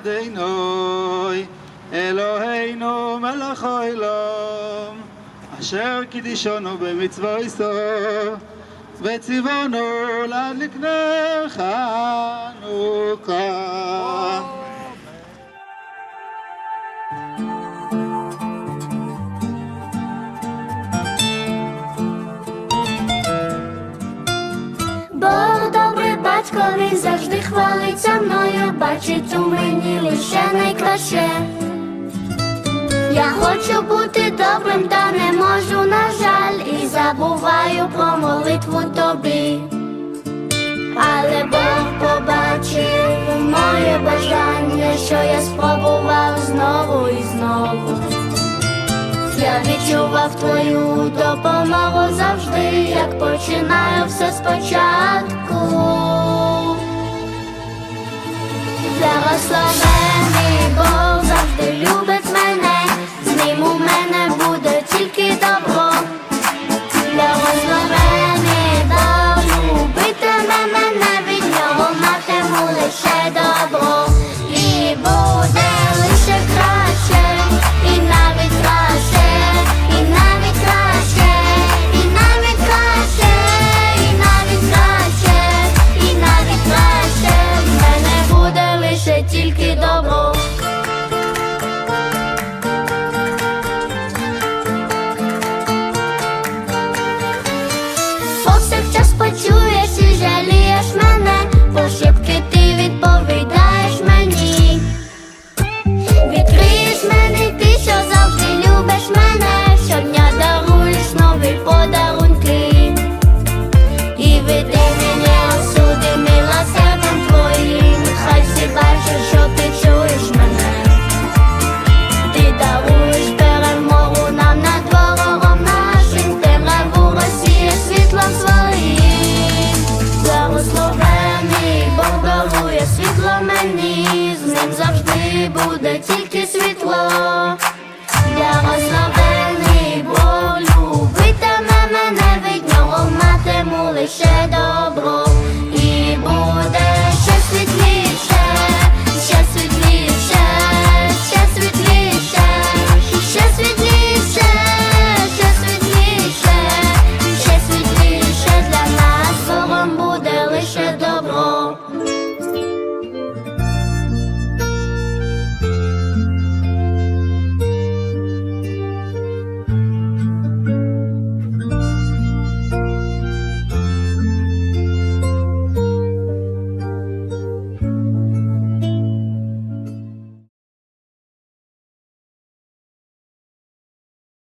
אדינוי אלוהינו מלך העולם אשר קידישונו במצווה איסו וציוונו להדליק נר חנוכה добрий завжди хвалиться мною, бачить у мені лише найкраще. Я хочу бути добрим, та не можу, на жаль, і забуваю про молитву тобі. Я відчував твою допомогу завжди, як починаю все спочатку. Благословений мені, з ним завжди буде тільки світло. Я ослаблений, бо любитиме мене від нього матиму лише добро.